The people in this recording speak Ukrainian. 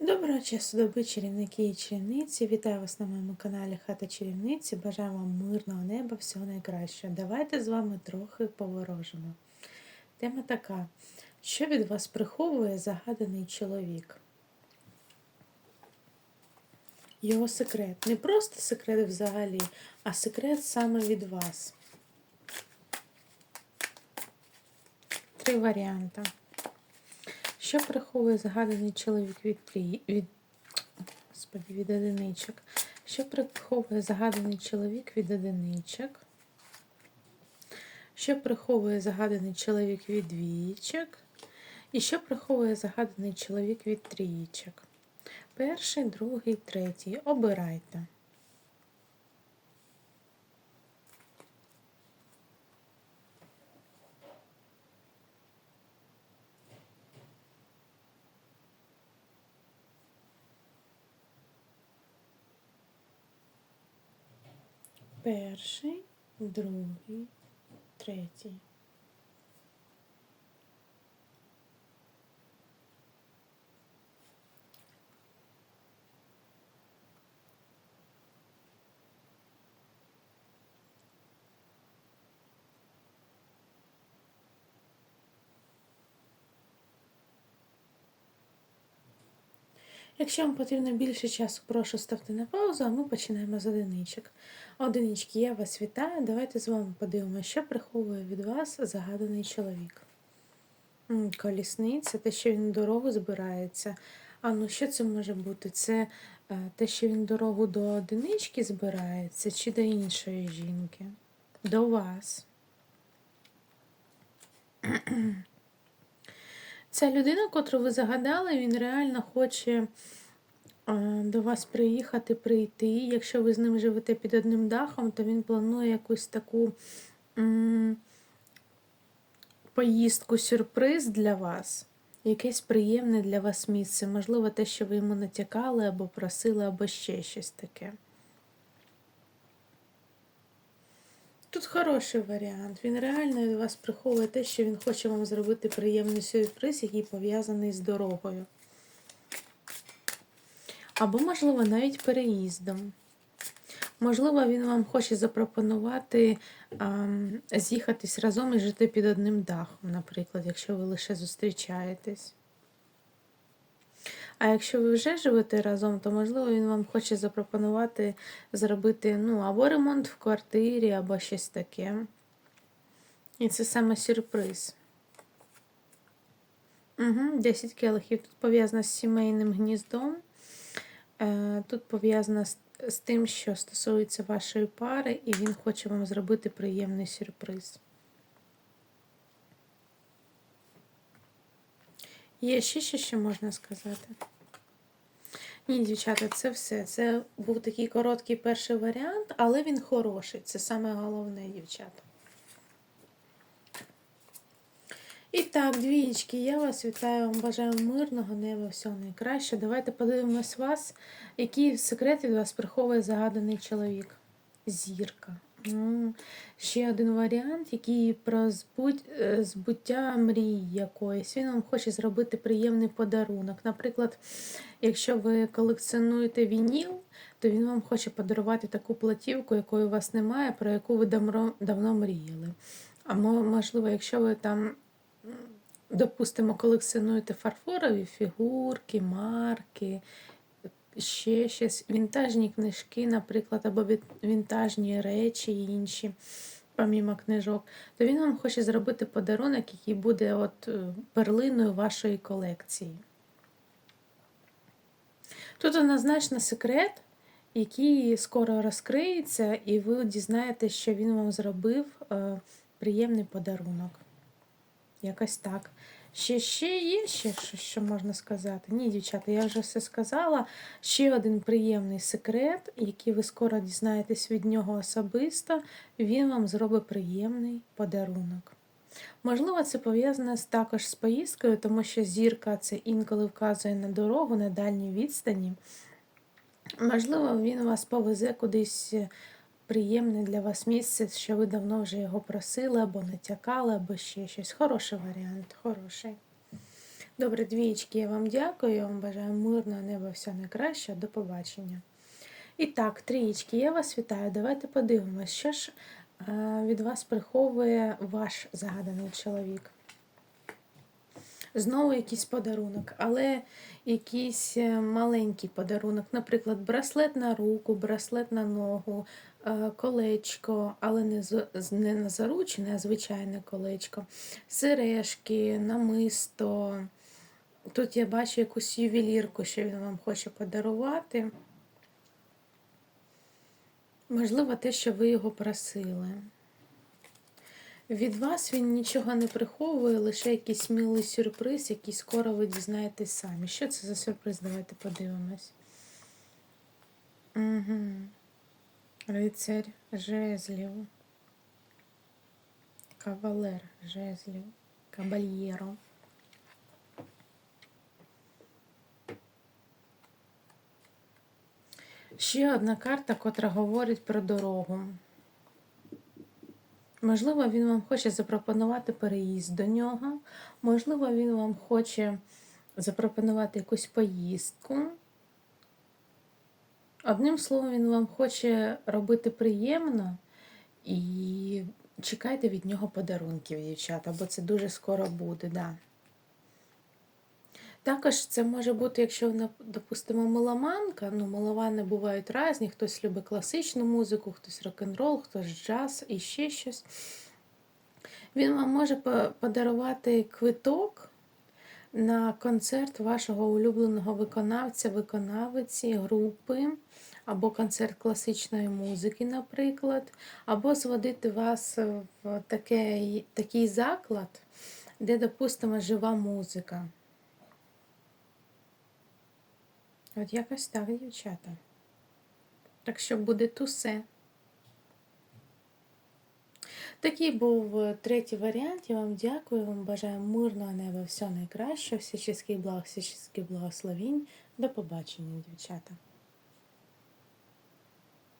Доброго часу доби, чарівники і чарівниці. Вітаю вас на моєму каналі Хата Чарівниці. Бажаю вам мирного неба, всього найкращого. Давайте з вами трохи поворожимо. Тема така: що від вас приховує загаданий чоловік? Його секрет. Не просто секрет взагалі, а секрет саме від вас. Три варіанти. Що приховує загаданий чоловік від від... Господи, від одиничок? Що приховує загаданий чоловік від одиничок? Що приховує загаданий чоловік від двічок? І що приховує загаданий чоловік від трієчок? Перший, другий, третій. Обирайте. Перший, другий, третій. Якщо вам потрібно більше часу, прошу ставте на паузу, а ми починаємо з одиничок. Одинички, я вас вітаю. Давайте з вами подивимося, що приховує від вас загаданий чоловік. Колісниця, те, що він дорогу збирається. А ну що це може бути? Це е, те, що він дорогу до одинички збирається, чи до іншої жінки? До вас. Ця людина, котру ви загадали, він реально хоче е, до вас приїхати, прийти. Якщо ви з ним живете під одним дахом, то він планує якусь таку поїздку, сюрприз для вас. Якесь приємне для вас місце. Можливо, те, що ви йому натякали, або просили, або ще щось таке. Тут хороший варіант. Він реально від вас приховує те, що він хоче вам зробити приємний сюрприз, який пов'язаний з дорогою. Або, можливо, навіть переїздом. Можливо, він вам хоче запропонувати а, з'їхатись разом і жити під одним дахом, наприклад, якщо ви лише зустрічаєтесь. А якщо ви вже живете разом, то можливо він вам хоче запропонувати зробити ну, або ремонт в квартирі, або щось таке. І це саме сюрприз. Угу, 10 келихів. Тут пов'язано з сімейним гніздом. Е, Тут пов'язано з, тим, що стосується вашої пари, і він хоче вам зробити приємний сюрприз. Є ще що можна сказати? Ні, дівчата, це все. Це був такий короткий перший варіант, але він хороший. Це саме головне, дівчата. І так, двієчки, я вас вітаю, вам бажаю мирного неба, всього найкраще. Давайте подивимось вас, який секрет від вас приховує загаданий чоловік. Зірка. Ну, Ще один варіант, який про збудь, е, збуття мрії якоїсь. Він вам хоче зробити приємний подарунок. Наприклад, якщо ви колекціонуєте вініл, то він вам хоче подарувати таку платівку, якої у вас немає, про яку ви давно, давно мріяли. А можливо, якщо ви там, допустимо, колекціонуєте фарфорові фігурки, марки ще щось, вінтажні книжки, наприклад, або вінтажні речі і інші, помімо книжок, то він вам хоче зробити подарунок, який буде от е, перлиною вашої колекції. Тут однозначно секрет, який скоро розкриється, і ви дізнаєтесь, що він вам зробив е, приємний подарунок. Якось так. Ще ще є ще що, що можна сказати? Ні, дівчата, я вже все сказала. Ще один приємний секрет, який ви скоро дізнаєтесь від нього особисто, він вам зробить приємний подарунок. Можливо, це пов'язане також з поїздкою, тому що зірка це інколи вказує на дорогу на дальній відстані. Можливо, він вас повезе кудись приємне для вас місце, що ви давно вже його просили, або натякали, або ще щось. Хороший варіант, хороший. Добре, двічки, я вам дякую. Я вам бажаю мирного неба, все найкраще. До побачення. І так, трієчки, я вас вітаю. Давайте подивимось, що ж е, від вас приховує ваш загаданий чоловік. Знову якийсь подарунок, але якийсь е, маленький подарунок, наприклад, браслет на руку, браслет на ногу, колечко, але не, не на заручене, а звичайне колечко, сережки, намисто. Тут я бачу якусь ювелірку, що він вам хоче подарувати. Можливо, те, що ви його просили. Від вас він нічого не приховує, лише якийсь милий сюрприз, який скоро ви дізнаєтесь самі. Що це за сюрприз? Давайте подивимось. Угу. Рицарь жезлів. Кавалер жезлів. Кабальєро. Ще одна карта, котра говорить про дорогу. Можливо, він вам хоче запропонувати переїзд до нього, можливо, він вам хоче запропонувати якусь поїздку. Одним словом, він вам хоче робити приємно і чекайте від нього подарунків, дівчата, бо це дуже скоро буде, да. Також це може бути, якщо допустимо, меломанка, ну, меломани бувають різні, хтось любить класичну музику, хтось рок-н-рол, хтось джаз і ще щось. Він вам може подарувати квиток на концерт вашого улюбленого виконавця, виконавиці, групи, або концерт класичної музики, наприклад, або зводити вас в таке, такий заклад, де, допустимо, жива музика. От якось так, дівчата. Так що буде тусе. Такий був е, третій варіант. Я вам дякую, вам бажаю мирного неба, всього найкращого, всяческих благ, всяческих благословінь. До побачення, дівчата.